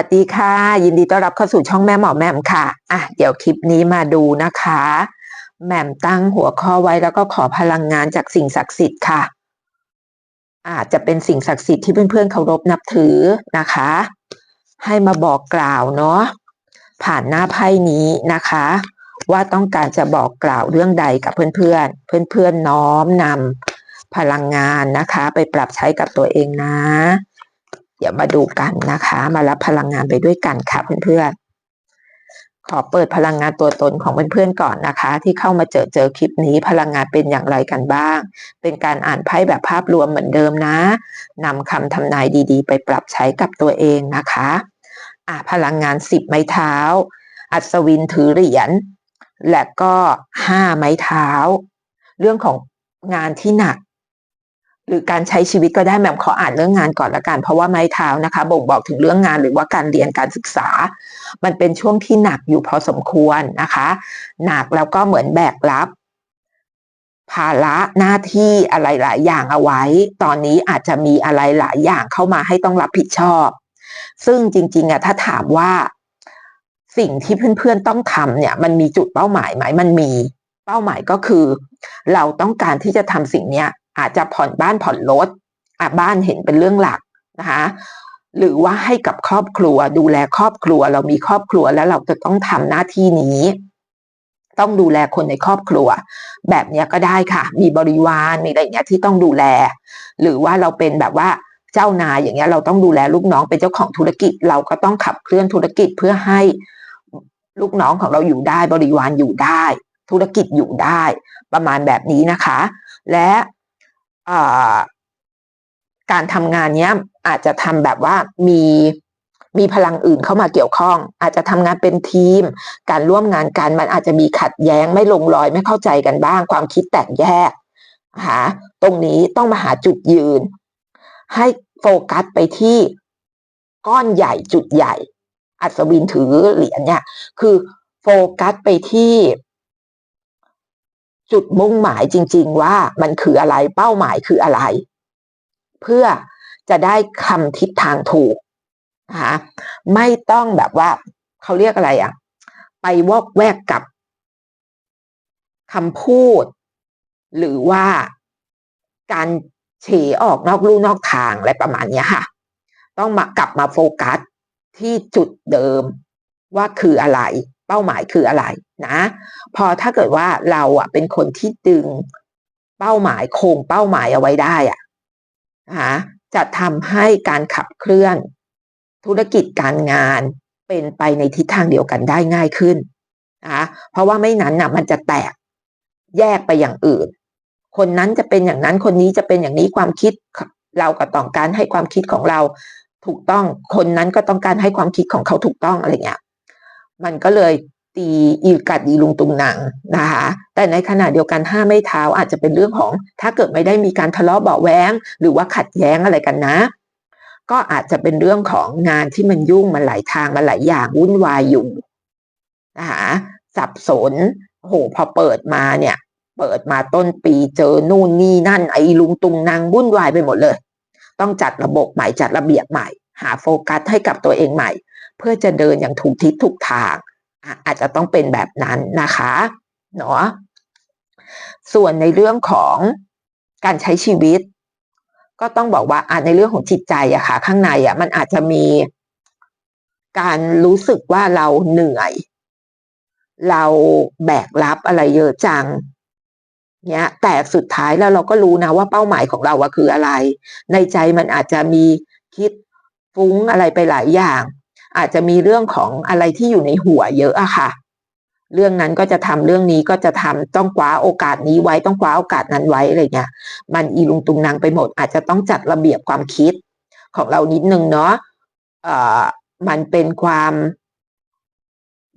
วัสดีค่ะ ยินดีต้อนรับเข้าสู่ช่องแม่หมอแหม่มค่ะอะเดี๋ยวคลิปนี้มาดูนะคะแหม่มตั้งหัวข้อไว้แล้วก็ขอพลังงานจากสิ่งศักดิ์สิทธิ์ค่ะ อาจจะเป็นสิ่งศักดิ์สิทธิ์ที่เพื่อนๆเคารพนับถือนะคะ ให้มาบอกกล่าวเนาะผ่านหน้าไพ่นี้นะคะ ว่าต้องการจะบอกกล่าวเรื่องใดกับเพื่อนๆ เพื่อนๆน้อมนำพลังงานนะคะ ไปปรับใช้กับตัวเองนะ เดี๋ยวมาดูกันนะคะ มารับพลังงานไปด้วยกันค่ะเพื่อนๆขอเปิดพลังงานตัวตนของเพื่อนๆก่อนนะคะ ที่เข้ามาเจอเจอคลิปนี้พลังงานเป็นอย่างไรกันบ้าง เป็นการอ่านไพ่แบบภาพรวมเหมือนเดิมนะนำคำทำนายดีๆ ไปปรับใช้กับตัวเองนะคะอะพลังงานสิบไม้เท้า อัศวินถือเหรียญและก็ห้าไม้เท้า เรื่องของงานที่หนัก หรือการใช้ชีวิตก็ได้แหม่มขออ่านเรื่องงานก่อนละกัน เพราะว่าไม้เท้านะคะ บ่งบอกถึงเรื่องงานหรือว่าการเรียนการศึกษา มันเป็นช่วงที่หนักอยู่พอสมควรนะคะ หนักแล้วก็เหมือนแบกรับ ภาระหน้าที่อะไรหลายอย่างเอาไว้ ตอนนี้อาจจะมีอะไรหลายอย่างเข้ามาให้ต้องรับผิดชอบ ซึ่งจริงๆอะถ้าถามว่าสิ่งที่เพื่อนๆต้องทำเนี่ย มันมีจุดเป้าหมายไหมมันมีเป้าหมายก็คือ เราต้องการที่จะทำสิ่งเนี้ย อาจจะผ่อนบ้านผ่อนรถอะบ้านเห็นเป็นเรื่องหลักนะคะหรือว่าให้กับครอบครัว ดูแลครอบครัว เรามีครอบครัวแล้วเราจะต้องทำหน้าที่นี้ ต้องดูแลคนในครอบครัว แบบเนี้ยก็ได้ค่ะ มีบริวารมีอะไรอย่างเงี้ยที่ต้องดูแล หรือว่าเราเป็นแบบว่าเจ้านายอย่างเงี้ยเราต้องดูแลลูกน้องเป็นเจ้าของธุรกิจ เราก็ต้องขับเคลื่อนธุรกิจเพื่อให้ลูกน้องของเราอยู่ได้ บริวารอยู่ได้ ธุรกิจอยู่ได้ ประมาณแบบนี้นะคะ และ การทำงานเนี้ยอาจจะทำแบบว่ามีมีพลังอื่นเข้ามาเกี่ยวข้อง อาจจะทำงานเป็นทีม การร่วมงานกันมันอาจจะมีขัดแย้งไม่ลงรอยไม่เข้าใจกันบ้าง ความคิดแตกแยกหาตรงนี้ต้องมาหาจุดยืน ให้โฟกัสไปที่ก้อนใหญ่จุดใหญ่ อัศวินถือเหรียญเนี่ย คือโฟกัสไปที่ จุดมุ่งหมายจริง ๆ ว่ามันคืออะไรเป้าหมายคืออะไร เพื่อจะได้คำทิศทางถูกนะคะไม่ต้องแบบว่าเขาเรียกอะไรอะไปวอกแวกกับคำพูด หรือว่าการเฉออกนอกลู่นอกทางอะไรประมาณนี้ค่ะ ต้องมากลับมาโฟกัสที่จุดเดิมว่าคืออะไร เป้าหมายคืออะไรนะ พอถ้าเกิดว่าเราอะเป็นคนที่ดึงเป้าหมายโคงเป้าหมายเอาไว้ได้อะนะจะทำให้การขับเคลื่อน ธุรกิจการงานเป็นไปในทิศทางเดียวกันได้ง่ายขึ้นนะเพราะว่าไม่นั้นน่ะมันจะแตกแยกไปอย่างอื่น คนนั้นจะเป็นอย่างนั้นคนนี้จะเป็นอย่างนี้ความคิดเราก็ต้องการให้ความคิดของเราถูกต้อง คนนั้นก็ต้องการให้ความคิดของเขาถูกต้องอะไรเงี้ย มันก็เลยตีอีกัดอีลุงตุงหนังนะคะ แต่ในขณะเดียวกันห้าไม่เท้าอาจจะเป็นเรื่องของถ้าเกิดไม่ได้มีการทะเลาะเบาแวงหรือว่าขัดแย้งอะไรกันนะ ก็อาจจะเป็นเรื่องของงานที่มันยุ่งมันหลายทางมันหลายอย่างวุ่นวายอยู่นะคะสับสนโหพอเปิดมาเนี่ย เปิดมาต้นปีเจอนู่นนี่นั่นไอ้ลุงตุงนางวุ่นวายไปหมดเลย ต้องจัดระบบใหม่จัดระเบียบใหม่ หาโฟกัสให้กับตัวเองใหม่ เพื่อจะเดินอย่างถูกทิศถูกทาง อาจจะต้องเป็นแบบนั้นนะคะเนาะส่วนในเรื่องของการใช้ชีวิต ก็ต้องบอกว่าในเรื่องของจิตใจอะค่ะ ข้างในอะมันอาจจะมีการรู้สึกว่าเราเหนื่อย เราแบกรับอะไรเยอะจังเนี้ยแต่สุดท้ายแล้วเราก็รู้นะว่าเป้าหมายของเราว่าคืออะไร ในใจมันอาจจะมีคิดฟุ้งอะไรไปหลายอย่าง อาจจะมีเรื่องของอะไรที่อยู่ในหัวเยอะอะค่ะ เรื่องนั้นก็จะทำเรื่องนี้ก็จะทำต้องคว้าโอกาสนี้ไว้ต้องคว้าโอกาสนั้นไว้อะไรเงี้ยมันอีลุงตุงนางไปหมด อาจจะต้องจัดระเบียบความคิดของเรานิดนึงเนาะเอ่อมันเป็นความ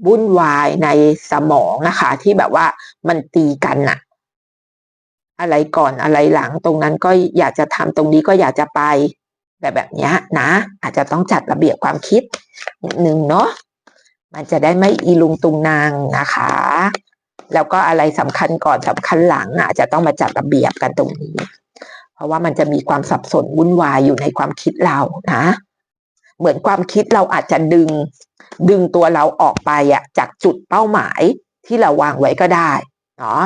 วุ่นวายในสมองนะคะ ที่แบบว่ามันตีกันน่ะอะไรก่อนอะไรหลังตรงนั้นก็อยากจะทำตรงนี้ก็อยากจะไป แบบแบบนี้นะ อาจจะต้องจัดระเบียบความคิดหนึ่งเนาะมันจะได้ไม่อีลุงตุงนางนะคะ แล้วก็อะไรสำคัญก่อนสำคัญหลังอาจจะต้องมาจัดระเบียบกันตรงนี้ เพราะว่ามันจะมีความสับสนวุ่นวายอยู่ในความคิดเรานะ เหมือนความคิดเราอาจจะดึง ดึงตัวเราออกไปอะจากจุดเป้าหมายที่เราวางไว้ก็ได้เนาะ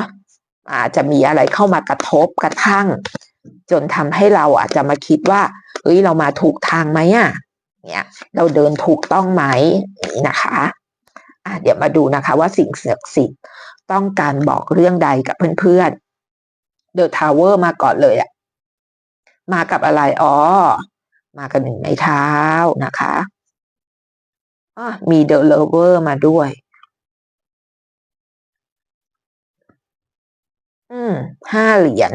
อาจจะมีอะไรเข้ามากระทบกระทั่ง จนทำให้เราอาจจะมาคิดว่าเฮ้ยเรามาถูกทางไหมอะเนี่ยเราเดินถูกต้องไหมนี่นะคะะเดี๋ยวมาดูนะคะว่าสิ่งศักดิ์สิทธิ์ต้องการบอกเรื่องใดกับเพื่อนๆเดอะทาวเวอร์มาก่อนเลยอะมากับอะไรอ๋อ มากับหนึ่งในเท้านะคะะมีเดอะเลเวอร์มาด้วย อืมห้าเหรียญ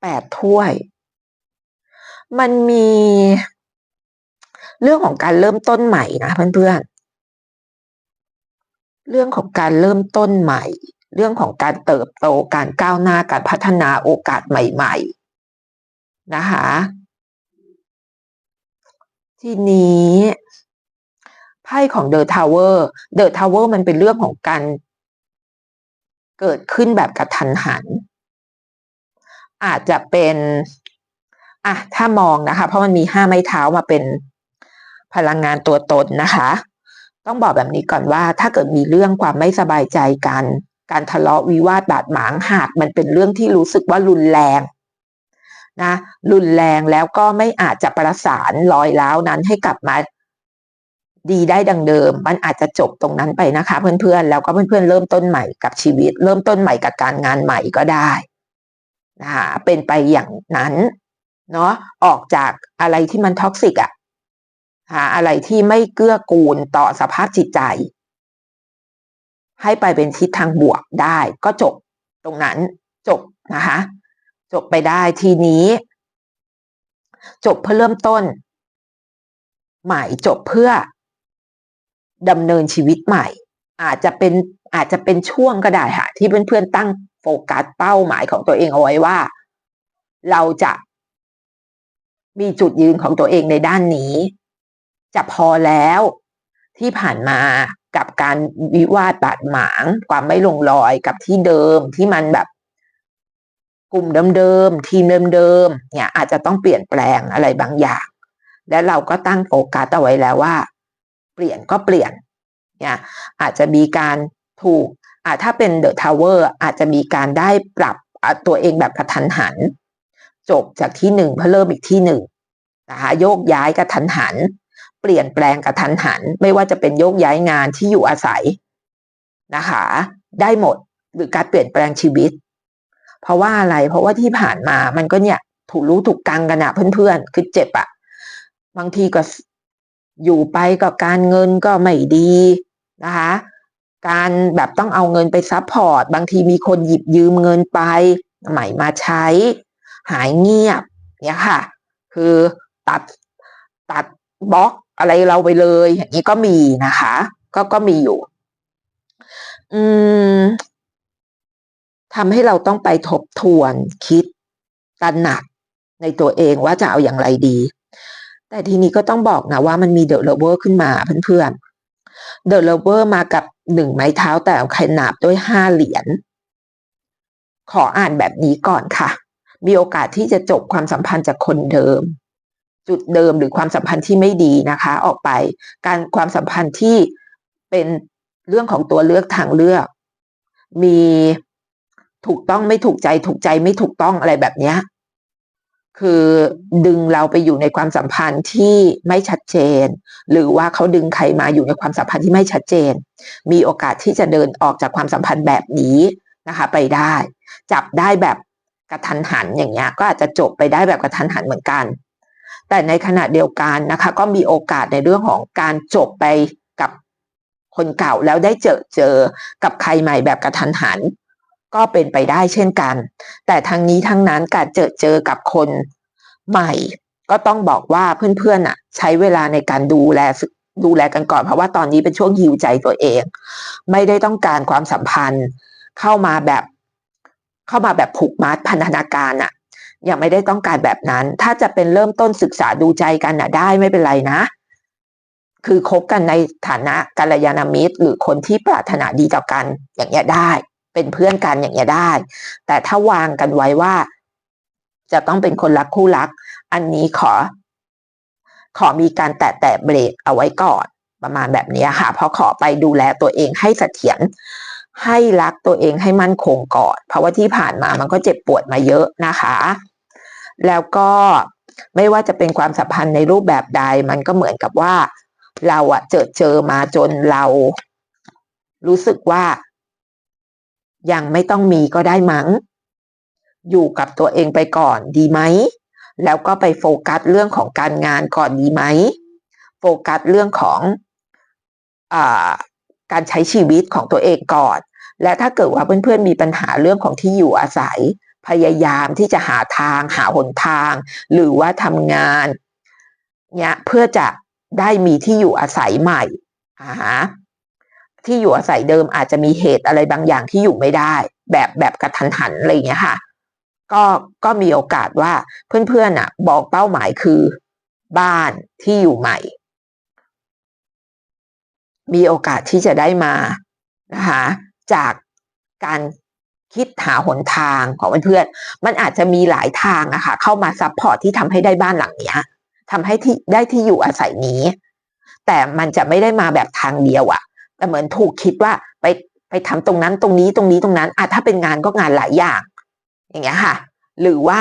แปดถ้วย มันมีเรื่องของการเริ่มต้นใหม่นะเพื่อนๆ เรื่องของการเริ่มต้นใหม่ เรื่องของการเติบโตการก้าวหน้าการพัฒนาโอกาสใหม่ๆ นะคะทีนี้ไพ่ของเดอะทาวเวอร์เดอะทาวเวอร์มันเป็นเรื่องของการเกิดขึ้นแบบกระทันหัน อาจจะเป็นอะถ้ามองนะคะ เพราะมันมีห้าไม้เท้ามาเป็นพลังงานตัวตนนะคะ ต้องบอกแบบนี้ก่อนว่า ถ้าเกิดมีเรื่องความไม่สบายใจกัน การทะเลาะวิวาทบาดหมางหากมันเป็นเรื่องที่รู้สึกว่ารุนแรงนะรุนแรงแล้วก็ไม่อาจจะประสานรอยร้าวนั้นให้กลับมาดีได้ดังเดิม มันอาจจะจบตรงนั้นไปนะคะ เพื่อนๆ แล้วก็เพื่อนๆ เริ่มต้นใหม่กับชีวิต เริ่มต้นใหม่กับการงานใหม่ก็ได้ นะเป็นไปอย่างนั้นเนาะออกจากอะไรที่มันท็อกซิกอะหาอะไรที่ไม่เกื้อกูลต่อสภาพจิตใจ ให้ไปเป็นทิศทางบวกได้ก็จบตรงนั้นจบนะคะจบไปได้ทีนี้ จบเพื่อเริ่มต้น ใหม่จบเพื่อดำเนินชีวิตใหม่ อาจจะเป็นอาจจะเป็นช่วงก็ได้ค่ะที่เพื่อนๆตั้ง โฟกัสเป้าหมายของตัวเองเอาไว้ว่า เราจะมีจุดยืนของตัวเองในด้านนี้ จะพอแล้วที่ผ่านมากับการวิวาทบาดหมาง ความไม่ลงรอยกับที่เดิมที่มันแบบกลุ่มเดิมๆทีมเดิมๆเนี่ยอาจจะต้องเปลี่ยนแปลงอะไรบางอย่าง และเราก็ตั้งโฟกัสเอาไว้แล้วว่า เปลี่ยนก็เปลี่ยนเนี่ยอาจจะมีการถูก ถ้าเป็นเดอะทาวเวอร์อาจจะมีการได้ปรับตัวเองแบบกระทันหัน จบจากที่หนึ่งเพื่อเริ่มอีกที่หนึ่งนะคะโยกย้ายกระทันหัน เปลี่ยนแปลงกระทันหัน ไม่ว่าจะเป็นโยกย้ายงานที่อยู่อาศัยนะคะ ได้หมดหรือการเปลี่ยนแปลงชีวิต เพราะว่าอะไรเพราะว่าที่ผ่านมามันก็เนี่ยถูกรู้ถูกกังกันอะเพื่อนๆ คือเจ็บอะบางทีก็อยู่ไปก็การเงินก็ไม่ดีนะคะ การแบบต้องเอาเงินไปซัพพอร์ต บางทีมีคนหยิบยืมเงินไป ใหม่มาใช้ หายเงียบเนี่ยค่ะ คือตัดตัดบล็อกอะไรเราไปเลย อย่างนี้ก็มีนะคะ ก็ก็มีอยู่ อืมทำให้เราต้องไปทบทวนคิดตระหนักในตัวเองว่าจะเอาอย่างไรดี แต่ทีนี้ก็ต้องบอกนะว่ามันมีเดอะเลเวอร์ขึ้นมาเพื่อนๆเดอะเลเวอร์มากับ หนึ่งไม้เท้าแต่ขนาบด้วยห้าเหรียญขออ่านแบบนี้ก่อนค่ะ มีโอกาสที่จะจบความสัมพันธ์จากคนเดิม จุดเดิมหรือความสัมพันธ์ที่ไม่ดีนะคะ ออกไป การความสัมพันธ์ที่เป็นเรื่องของตัวเลือกทางเลือก มีถูกต้องไม่ถูกใจถูกใจไม่ถูกต้องอะไรแบบนี้ คือดึงเราไปอยู่ในความสัมพันธ์ที่ไม่ชัดเจน หรือว่าเขาดึงใครมาอยู่ในความสัมพันธ์ที่ไม่ชัดเจน มีโอกาสที่จะเดินออกจากความสัมพันธ์แบบนี้นะคะ ไปได้ จับได้แบบกระทันหันอย่างเงี้ยก็อาจจะจบไปได้แบบกระทันหันเหมือนกัน แต่ในขณะเดียวกันนะคะ ก็มีโอกาสในเรื่องของการจบไปกับคนเก่าแล้วได้เจอเจอกับใครใหม่แบบกระทันหัน ก็เป็นไปได้เช่นกัน แต่ทั้งนี้ทั้งนั้นการเจอเจอกับคนใหม่ ก็ต้องบอกว่าเพื่อนๆอะ ใช้เวลาในการดูแลดูแลกันก่อนเพราะว่าตอนนี้เป็นช่วงหิวใจตัวเอง ไม่ได้ต้องการความสัมพันธ์ เข้ามาแบบ เข้ามาแบบผูกมัดพันธนาการอะ ยังไม่ได้ต้องการแบบนั้น ถ้าจะเป็นเริ่มต้นศึกษาดูใจกันอะ ได้ไม่เป็นไรนะคือคบกันในฐานะกัลยาณมิตร หรือคนที่ปรารถนาดีต่อกันอย่างเงี้ยได้ เป็นเพื่อนกันอย่างเงี้ยได้ แต่ถ้าวางกันไว้ว่า จะต้องเป็นคนรักคู่รัก อันนี้ขอ ขอมีการแตะแตะเบรกเอาไว้ก่อนประมาณแบบนี้ค่ะเพราะขอไปดูแลตัวเองให้เสถียรให้รักตัวเองให้มั่นคงก่อน เพราะว่าที่ผ่านมามันก็เจ็บปวดมาเยอะนะคะ แล้วก็ไม่ว่าจะเป็นความสัมพันธ์ในรูปแบบใด มันก็เหมือนกับว่า เราอะเจอเจอมาจนเรา รู้สึกว่า ยังไม่ต้องมีก็ได้มั้ง อยู่กับตัวเองไปก่อนดีไหม แล้วก็ไปโฟกัสเรื่องของการงานก่อนดีไหม โฟกัสเรื่องของอการใช้ชีวิตของตัวเองก่อน และถ้าเกิดว่าเพื่อนๆมีปัญหาเรื่องของที่อยู่อาศัย พยายามที่จะหาทางหาหนทาง หรือว่าทำงานเนี่ยเพื่อจะได้มีที่อยู่อาศัยใหม่อ่า ที่อยู่อาศัยเดิมอาจจะมีเหตุอะไรบางอย่างที่อยู่ไม่ได้ แบบแบบกระทันหันอะไรอย่างเงี้ยค่ะ ก็ก็มีโอกาสว่าเพื่อนๆอะ บอกเป้าหมายคือ บ้านที่อยู่ใหม่ มีโอกาสที่จะได้มานะคะจากการคิดหาหนทางของเพื่อนๆมันอาจจะมีหลายทางอะค่ะเข้ามาซัพพอร์ตที่ทำให้ได้บ้านหลังเนี้ยทำให้ที่ได้ที่อยู่อาศัยนี้ แต่มันจะไม่ได้มาแบบทางเดียวอะ แต่เหมือนถูกคิดว่าไปไปทำตรงนั้นตรงนี้ตรงนี้ตรงนั้นอะถ้าเป็นงานก็งานหลายอย่าง อย่างเงี้ยค่ะ หรือว่า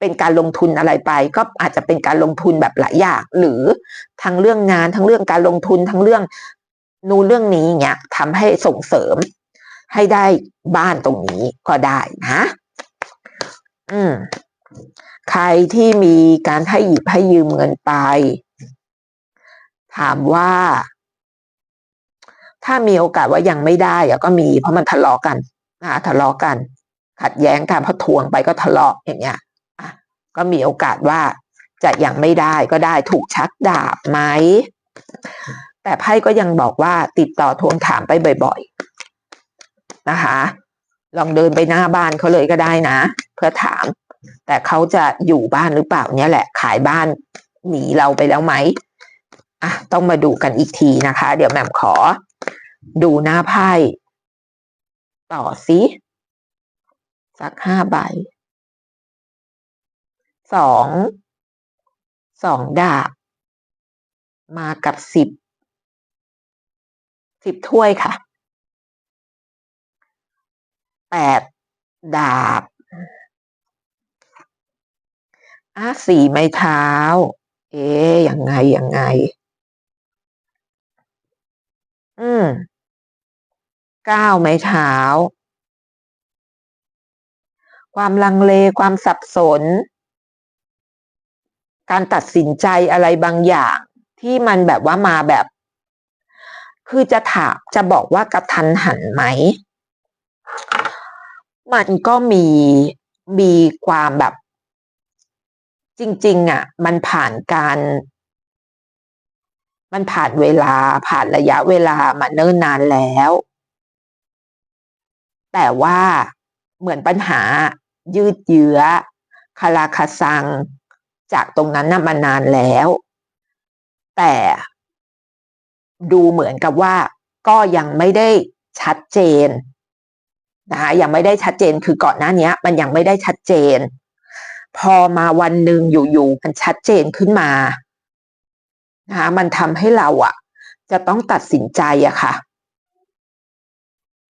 เป็นการลงทุนอะไรไป ก็อาจจะเป็นการลงทุนแบบหลายอย่าง หรือทั้งเรื่องงานทั้งเรื่องการลงทุนทั้งเรื่องนู่นเรื่องนี้เงี้ยทำให้ส่งเสริมให้ได้บ้านตรงนี้ก็ได้นะ อืม ใครที่มีการให้หยิบให้ยืมเงินไป ถามว่า ถ้ามีโอกาสว่ายังไม่ได้ก็มีเพราะมันทะเลาะกันนะทะเลาะกัน ขัดแย้งกันพอทวงไปก็ทะเลาะอย่างเงี้ยอะก็มีโอกาสว่าจะยังไม่ได้ก็ได้ถูกชักดาบไหมแต่ไพ่ก็ยังบอกว่าติดต่อทวงถามไปบ่อยๆนะคะ ลองเดินไปหน้าบ้านเขาเลยก็ได้นะ เพื่อถาม แต่เขาจะอยู่บ้านหรือเปล่าเนี่ยแหละขายบ้านหนีเราไปแล้วไหมอะต้องมาดูกันอีกทีนะคะ เดี๋ยวแหม่มขอ ดูหน้าไพ่ ต่อสิสักห้าใบสองสองดาบ มากับสิบสิบถ้วยค่ะแปดดาบอะสี่ไม้เท้า เอ๊ยยังไงยังไง อืม ก้าไม้เท้า ความลังเลความสับสน การตัดสินใจอะไรบางอย่างที่มันแบบว่ามาแบบ คือจะถามจะบอกว่ากระทันหันไหม มันก็มีมีความแบบ จริง ๆอะ มันผ่านการมันผ่านเวลาผ่านระยะเวลามาเนิ่นนานแล้ว แต่ว่าเหมือนปัญหายืดเยื้อคาราคาซัง จากตรงนั้นนะมานานแล้ว แต่ดูเหมือนกับว่าก็ยังไม่ได้ชัดเจนนะคะยังไม่ได้ชัดเจนคือก่อนหน้านี้มันยังไม่ได้ชัดเจน พอมาวันหนึ่งอยู่ๆมันชัดเจนขึ้นมานะคะมันทำให้เราอะจะต้องตัดสินใจอะค่ะ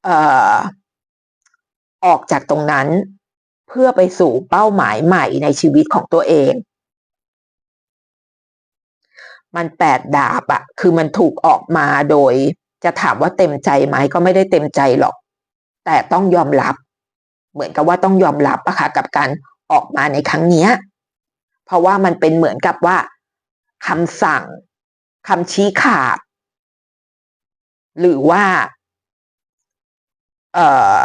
เอ่อ ออกจากตรงนั้น เพื่อไปสู่เป้าหมายใหม่ในชีวิตของตัวเอง มันแปดดาบอะคือมันถูกออกมาโดย จะถามว่าเต็มใจไหมก็ไม่ได้เต็มใจหรอก แต่ต้องยอมรับ เหมือนกับว่าต้องยอมรับอะค่ะกับการออกมาในครั้งนี้เพราะว่ามันเป็นเหมือนกับว่าคำสั่งคำชี้ขาด หรือว่า เอ่อ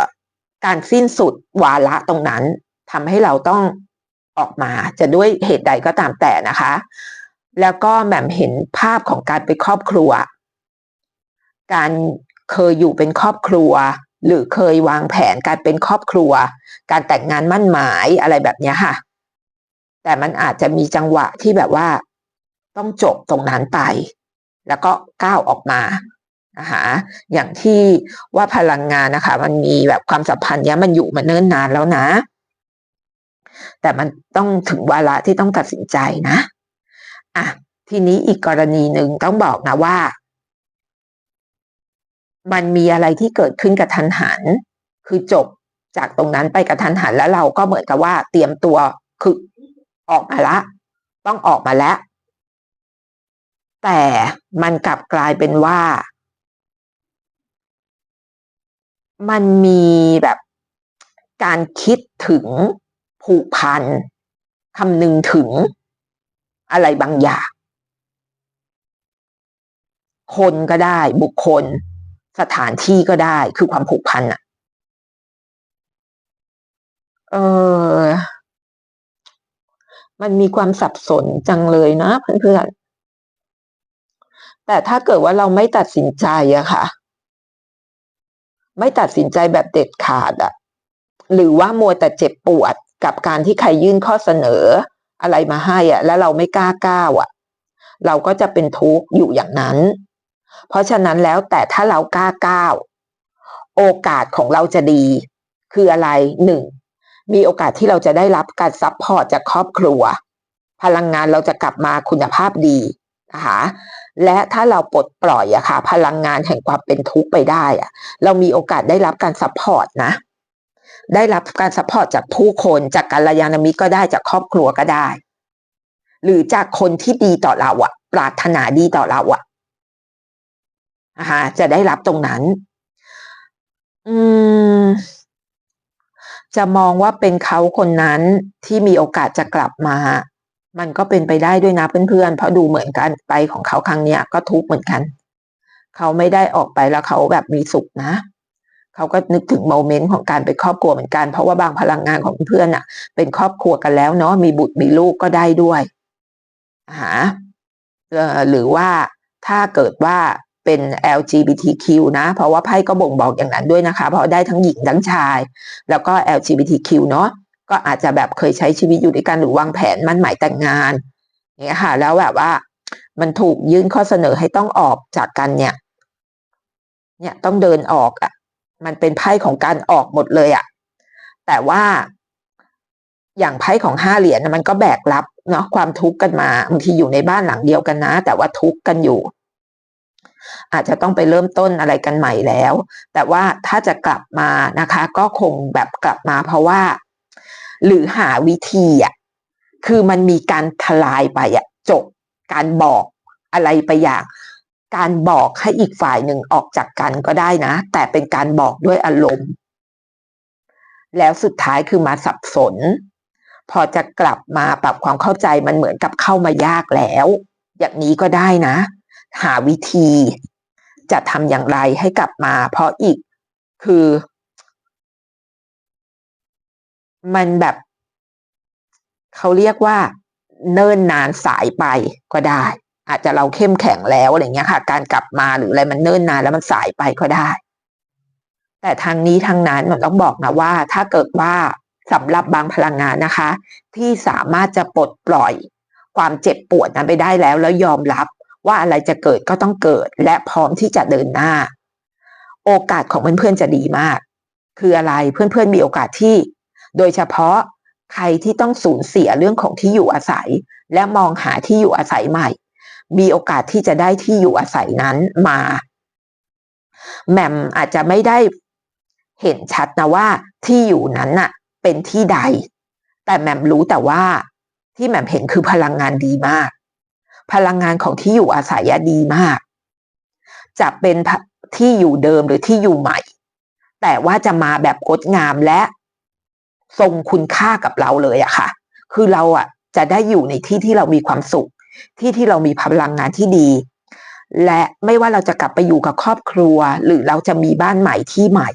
การสิ้นสุดวาระตรงนั้นทำให้เราต้องออกมาจะด้วยเหตุใดก็ตามแต่นะคะ แล้วก็แบบเห็นภาพของการเป็นครอบครัว การเคยอยู่เป็นครอบครัว หรือเคยวางแผนการเป็นครอบครัว การแต่งงานมั่นหมายอะไรแบบนี้ค่ะ แต่มันอาจจะมีจังหวะที่แบบว่า ต้องจบตรงนั้นไป แล้วก็ก้าวออกมา นะคะอย่างที่ว่าพลังงานนะคะ มันมีแบบความสัมพันธ์เนี้ยมันอยู่มาเนิ่นนานแล้วนะ แต่มันต้องถึงวาระที่ต้องตัดสินใจนะอะทีนี้อีกกรณีหนึ่งต้องบอกนะว่า มันมีอะไรที่เกิดขึ้นกับทันหัน คือจบจากตรงนั้นไปกับทันหันแล้วเราก็เหมือนกับว่า เตรียมตัวคือออกมาละ ต้องออกมาแล้ว แต่มันกลับกลายเป็นว่า มันมีแบบการคิดถึงผูกพันคำนึงถึงอะไรบางอย่าง คนก็ได้บุคคล สถานที่ก็ได้คือความผูกพันอะเออมันมีความสับสนจังเลยนะเพื่อนๆแต่ถ้าเกิดว่าเราไม่ตัดสินใจอะค่ะ ไม่ตัดสินใจแบบเด็ดขาดอะหรือว่ามัวแต่เจ็บปวดกับการที่ใครยื่นข้อเสนออะไรมาให้อะแล้วเราไม่กล้าก้าวอะเราก็จะเป็นทุกข์อยู่อย่างนั้น เพราะฉะนั้นแล้วแต่ถ้าเรากล้าก้าวโอกาสของเราจะดี คืออะไรหนึ่งมีโอกาสที่เราจะได้รับการซัพพอร์ตจากครอบครัว พลังงานเราจะกลับมาคุณภาพดี นะคะและถ้าเราปลดปล่อยอะค่ะ พลังงานแห่งความเป็นทุกข์ไปได้อะเรามีโอกาสได้รับการซัพพอร์ตนะ ได้รับการซัพพอร์ตจากผู้คนจากกัลยาณมิตรก็ได้จากครอบครัวก็ได้ หรือจากคนที่ดีต่อเราอะปรารถนาดีต่อเราอะนะคะจะได้รับตรงนั้น อืม จะมองว่าเป็นเขาคนนั้นที่มีโอกาสจะกลับมา มันก็เป็นไปได้ด้วยนะเพื่อนๆเพราะดูเหมือนกันไปของเขาครั้งเนี้ยก็ทุกข์เหมือนกัน เขาไม่ได้ออกไปแล้วเขาแบบมีสุขนะ เขาก็นึกถึงโมเมนต์ของการเป็นครอบครัวเหมือนกัน เพราะว่าบางพลังงานของเพื่อนอะ เป็นครอบครัวกันแล้วเนาะมีบุตรมีลูกก็ได้ด้วยหาหรือว่าถ้าเกิดว่าเป็น LGBTQ นะ เพราะว่าไพ่ก็บ่งบอกอย่างนั้นด้วยนะคะ เพราะได้ทั้งหญิงทั้งชาย แล้วก็ LGBTQ เนาะ ก็อาจจะแบบเคยใช้ชีวิตอยู่ด้วยกันหรือวางแผนมั่นหมายแต่งงานเนี่ยค่ะ แล้วแบบว่า มันถูกยื่นข้อเสนอให้ต้องออกจากกันเนี่ย เนี่ยต้องเดินออกอะ่ะ มันเป็นไพ่ของการออกหมดเลยอะ่ะ แต่ว่าอย่างไพ่ของห้าเหรียญมันก็แบกรับเนาะความทุกข์กันมาบางทีอยู่ในบ้านหลังเดียวกันนะ แต่ว่าทุกข์กันอยู่ อาจจะต้องไปเริ่มต้นอะไรกันใหม่แล้ว แต่ว่าถ้าจะกลับมานะคะ ก็คงแบบกลับมาเพราะว่า หรือหาวิธีอะคือมันมีการทลายไปอะจบการบอกอะไรไปอย่าง การบอกให้อีกฝ่ายหนึ่งออกจากกันก็ได้นะ แต่เป็นการบอกด้วยอารมณ์ แล้วสุดท้ายคือมาสับสน พอจะกลับมาปรับความเข้าใจมันเหมือนกับเข้ามายากแล้ว อย่างนี้ก็ได้นะ หาวิธี จะทำอย่างไรให้กลับมา เพราะอีกคือ มันแบบเขาเรียกว่าเนิ่นนานสายไปก็ได้ อาจจะเราเข้มแข็งแล้วอะไรเงี้ยค่ะ การกลับมาหรืออะไรมันเนิ่นนานแล้วมันสายไปก็ได้ แต่ทางนี้ทางนั้นมันต้องบอกนะว่า ถ้าเกิดว่าสำหรับบางพลังงานนะคะ ที่สามารถจะปลดปล่อย ความเจ็บปวดนั้นไปได้แล้ว แล้วยอมรับว่าอะไรจะเกิดก็ต้องเกิด และพร้อมที่จะเดินหน้า โอกาสของเพื่อนๆจะดีมาก คืออะไรเพื่อนๆมีโอกาสที่ โดยเฉพาะใครที่ต้องสูญเสียเรื่องของที่อยู่อาศัย และมองหาที่อยู่อาศัยใหม่ มีโอกาสที่จะได้ที่อยู่อาศัยนั้นมาแหม่มอาจจะไม่ได้เห็นชัดนะว่าที่อยู่นั้นน่ะ เป็นที่ใด แต่แหม่มรู้แต่ว่า ที่แหม่มเห็นคือพลังงานดีมาก พลังงานของที่อยู่อาศัยดีมาก จะเป็นที่อยู่เดิมหรือที่อยู่ใหม่ แต่ว่าจะมาแบบงดงามและ ทรงคุณค่ากับเราเลยอะค่ะ คือเราอะจะได้อยู่ในที่ที่เรามีความสุข ที่ที่เรามีพลังงานที่ดี และไม่ว่าเราจะกลับไปอยู่กับครอบครัว หรือเราจะมีบ้านใหม่ที่ใหม่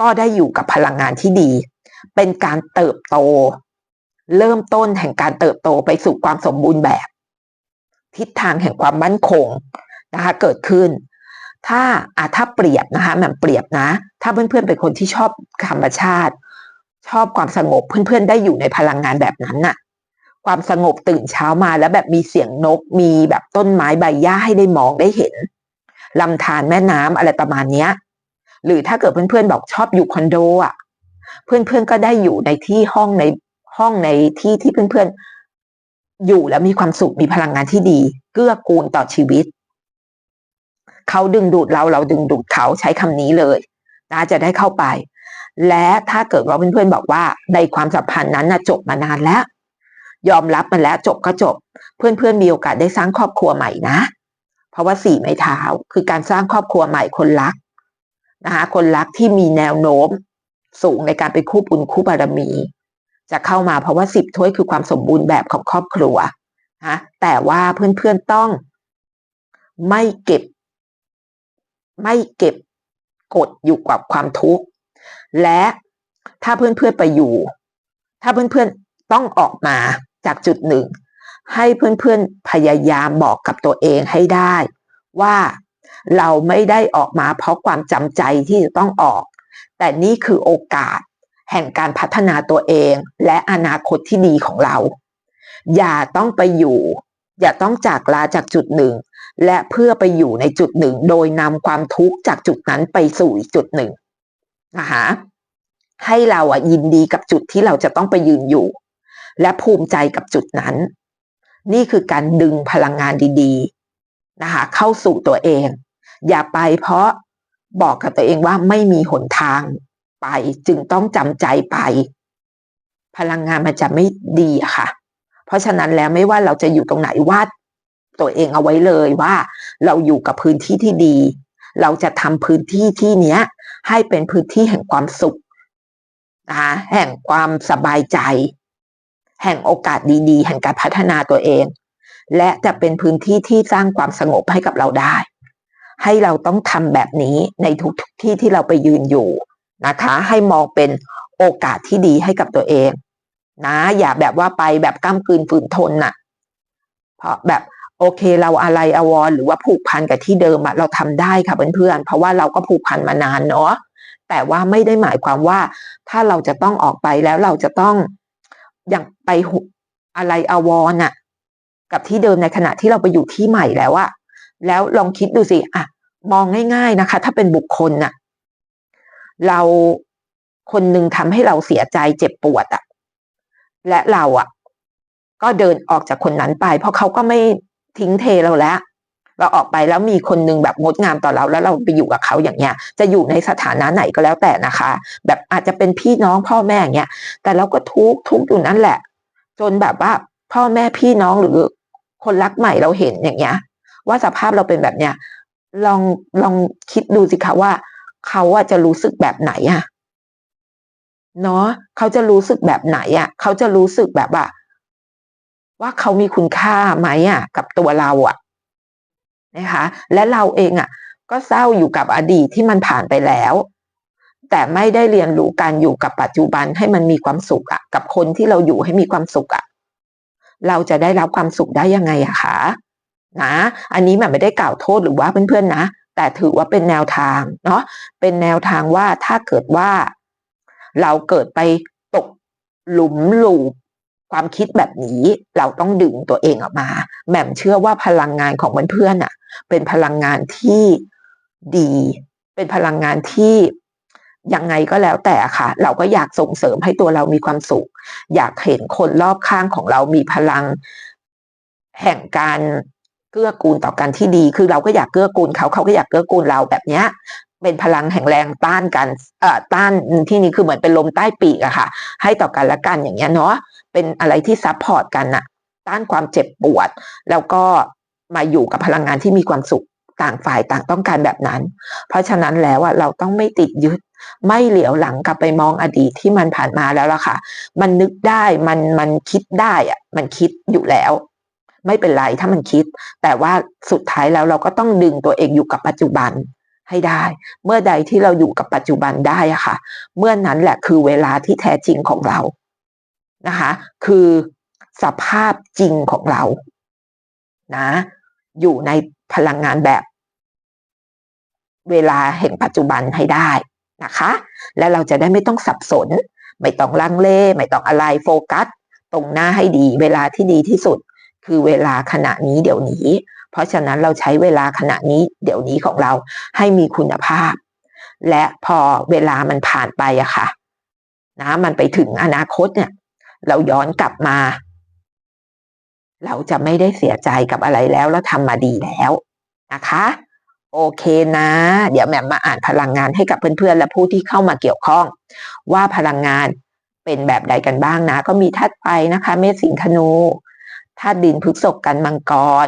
ก็ได้อยู่กับพลังงานที่ดี เป็นการเติบโต เริ่มต้นแห่งการเติบโตไปสู่ความสมบูรณ์แบบ ทิศทางแห่งความมั่นคงนะคะเกิดขึ้นถ้าอาถ้าเปรียบนะคะแบบเปรียบนะ ถ้าเพื่อนๆเป็นคนที่ชอบธรรมชาติ ชอบความสงบเพื่อนๆ ได้อยู่ในพลังงานแบบนั้นน่ะ ความสงบตื่นเช้ามาแล้วแบบมีเสียงนก มีแบบต้นไม้ใบหญ้าให้ได้มองได้เห็นลำธารแม่น้ำอะไรประมาณเนี้ย หรือถ้าเกิดเพื่อนๆบอกชอบอยู่คอนโดอะ เพื่อนๆก็ได้อยู่ในที่ห้องในห้องในที่ที่เพื่อนๆ อยู่แล้วมีความสุขมีพลังงานที่ดี เกื้อกูลต่อชีวิตเขาดึงดูดเราเราดึงดูดเขาใช้คำนี้เลยนะจะได้เข้าไป และถ้าเกิดว่าเพื่อนๆบอกว่าในความสัมพันธ์นั้นนะจบมานานแล้ว ยอมรับมันแล้วจบก็จบ เพื่อนๆมีโอกาสได้สร้างครอบครัวใหม่นะ เพราะว่าสี่ไม้เท้าคือการสร้างครอบครัวใหม่คนรักนะคะคนรักที่มีแนวโน้มสูงในการเป็นคู่บุญคู่บารมี จะเข้ามาเพราะว่าสิบถ้วยคือความสมบูรณ์แบบของครอบครัวนะแต่ว่าเพื่อนๆต้อง ไม่เก็บ ไม่เก็บกดอยู่กับความทุกข์ และถ้าเพื่อนๆไปอยู่ ถ้าเพื่อนๆต้องออกมาจากจุดหนึ่ง ให้เพื่อนๆพยายามบอกกับตัวเองให้ได้ ว่าเราไม่ได้ออกมาเพราะความจำใจที่จะต้องออก แต่นี่คือโอกาสแห่งการพัฒนาตัวเองและอนาคตที่ดีของเรา อย่าต้องไปอยู่ อย่าต้องจากลาจากจุดหนึ่ง และเพื่อไปอยู่ในจุดหนึ่ง โดยนำความทุกข์จากจุดนั้นไปสู่อีกจุดหนึ่ง นะคะให้เราอะยินดีกับจุดที่เราจะต้องไปยืนอยู่ และภูมิใจกับจุดนั้น นี่คือการดึงพลังงานดีๆนะคะเข้าสู่ตัวเอง อย่าไปเพราะบอกกับตัวเองว่าไม่มีหนทางไป จึงต้องจำใจไป พลังงานมันจะไม่ดีค่ะ เพราะฉะนั้นแล้วไม่ว่าเราจะอยู่ตรงไหนวาดตัวเองเอาไว้เลยว่า เราอยู่กับพื้นที่ที่ดี เราจะทำพื้นที่ที่เนี้ย ให้เป็นพื้นที่แห่งความสุขนะคะแห่งความสบายใจ แห่งโอกาสดีๆ แห่งการพัฒนาตัวเอง และจะเป็นพื้นที่ที่สร้างความสงบให้กับเราได้ ให้เราต้องทำแบบนี้ในทุกๆที่ที่เราไปยืนอยู่นะคะ ให้มองเป็นโอกาสที่ดีให้กับตัวเอง นะ อย่าแบบว่าไปแบบก้ามกืนฝืนทนน่ะ เพราะแบบ โอเค เราอะไรอวรหรือว่าผูกพันกับที่เดิมอะเราทำได้ค่ะเพื่อนๆเพราะว่าเราก็ผูกพันมานานเนาะแต่ว่าไม่ได้หมายความว่า ถ้าเราจะต้องออกไปแล้วเราจะต้องอย่างไปอะไรอวรน่ะกับที่เดิมในขณะที่เราไปอยู่ที่ใหม่แล้วอะแล้วลองคิดดูสิอะมองง่าย ๆนะคะ ถ้าเป็นบุคคลน่ะ เราคนหนึ่งทำให้เราเสียใจเจ็บปวดอะและเราอะก็เดินออกจากคนนั้นไป เพราะเขาก็ไม่ ทิ้งเทเราแล้วเราออกไปแล้วมีคนนึงแบบงดงามต่อเราแล้วเราไปอยู่กับเขาอย่างเงี้ย จะอยู่ในสถานะไหนก็แล้วแต่นะคะ แบบอาจจะเป็นพี่น้องพ่อแม่อย่างเงี้ย แต่เราก็ทุกทุกอยู่นั่นแหละ จนแบบว่าพ่อแม่พี่น้องหรือคนรักใหม่เราเห็นอย่างเงี้ย ว่าสภาพเราเป็นแบบเนี้ยลองลองคิดดูสิคะว่า เขาอะจะรู้สึกแบบไหนอะเนาะเขาจะรู้สึกแบบไหนอะเขาจะรู้สึกแบบว่า ว่าเขามีคุณค่าไหมอะ กับตัวเราอะนะคะ และเราเองอะ ก็เศร้าอยู่กับอดีตที่มันผ่านไปแล้ว แต่ไม่ได้เรียนรู้การอยู่กับปัจจุบันให้มันมีความสุขอะ กับคนที่เราอยู่ให้มีความสุขอะ เราจะได้รับความสุขได้ยังไงอะคะนะ อันนี้มันไม่ได้กล่าวโทษหรือว่าเพื่อนๆนะ แต่ถือว่าเป็นแนวทางเนาะเป็นแนวทางว่าถ้าเกิดว่า เราเกิดไปตกหลุมหลูบ ความคิดแบบนี้เราต้องดึงตัวเองออกมาแหม่มเชื่อว่าพลังงานของเพื่อนๆอะ เป็นพลังงานที่ดี เป็นพลังงานที่ยังไงก็แล้วแต่ค่ะ เราก็อยากส่งเสริมให้ตัวเรามีความสุข อยากเห็นคนรอบข้างของเรามีพลังแห่งการเกื้อกูลต่อกันที่ดี คือเราก็อยากเกื้อกูลเขาเขาก็อยากเกื้อกูลเราแบบเนี้ย เป็นพลังแห่งแรงต้านกันเอ่อต้านที่นี้คือเหมือนเป็นลมใต้ปีกอะค่ะ ให้ต่อกันและกันอย่างเงี้ยเนาะเป็นอะไรที่ซับพอร์ตกันอะต้านความเจ็บปวด แล้วก็มาอยู่กับพลังงานที่มีความสุขต่างฝ่ายต่างต้องการแบบนั้น เพราะฉะนั้นแล้วอะเราต้องไม่ติดยึด ไม่เหลียวหลังกลับไปมองอดีตที่มันผ่านมาแล้วล่ะค่ะ มันนึกได้มันมันคิดได้อะมันคิดอยู่แล้ว ไม่เป็นไรถ้ามันคิด แต่ว่าสุดท้ายแล้วเราก็ต้องดึงตัวเองอยู่กับปัจจุบัน ให้ได้ เมื่อใดที่เราอยู่กับปัจจุบันได้อะค่ะ เมื่อนั้นแหละคือเวลาที่แท้จริงของเรานะคะ คือสภาพจริงของเรานะอยู่ในพลังงานแบบเวลาแห่งปัจจุบันให้ได้นะคะ และเราจะได้ไม่ต้องสับสน ไม่ต้องลังเล ไม่ต้องอะไรโฟกัส ตรงหน้าให้ดี เวลาที่ดีที่สุด คือเวลาขณะนี้เดี๋ยวนี้ เพราะฉะนั้นเราใช้เวลาขณะนี้เดี๋ยวนี้ของเราให้มีคุณภาพ และพอเวลามันผ่านไปอะค่ะนะมันไปถึงอนาคตเนี่ย เราย้อนกลับมา เราจะไม่ได้เสียใจกับอะไรแล้วแล้วทำมาดีแล้วนะคะ โอเคนะ เดี๋ยวแหม่มมาอ่านพลังงานให้กับเพื่อนๆ และผู้ที่เข้ามาเกี่ยวข้อง ว่าพลังงานเป็นแบบใดกันบ้างนะ ก็มีธาตุไฟนะคะ เมษสิงห์ธนูธาตุดินพฤกษภกันมังกร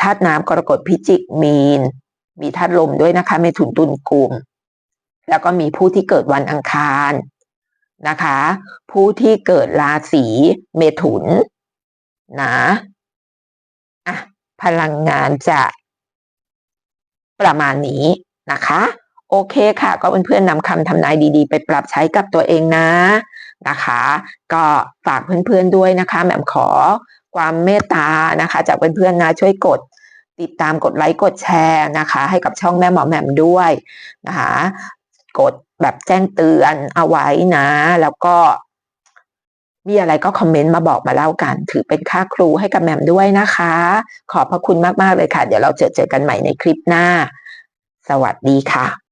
ธาตุน้ำกรกฎพิจิกมีน มีธาตุลมด้วยนะคะเมถุนตุลกุมแล้วก็มีผู้ที่เกิดวันอังคารนะคะ ผู้ที่เกิดราศีเมถุนนะอะพลังงานจะประมาณนี้นะคะ โอเคค่ะ ก็เพื่อนๆนำคำทำนายดีๆ ไปปรับใช้กับตัวเองนะนะคะ ก็ฝากเพื่อนๆด้วยนะคะแหม่มขอ ความเมตตานะคะ จากเพื่อนๆนะช่วยกดติดตามกดไลค์กดแชร์นะคะ ให้กับช่องแม่หมอแหม่มด้วยนะคะกดแบบแจ้งเตือนเอาไว้นะ แล้วก็มีอะไรก็คอมเมนต์มาบอกมาเล่ากัน ถือเป็นค่าครูให้กับแหม่มด้วยนะคะ ขอบพระคุณมากๆเลยค่ะ เดี๋ยวเราเจอเจอกันใหม่ในคลิปหน้า สวัสดีค่ะ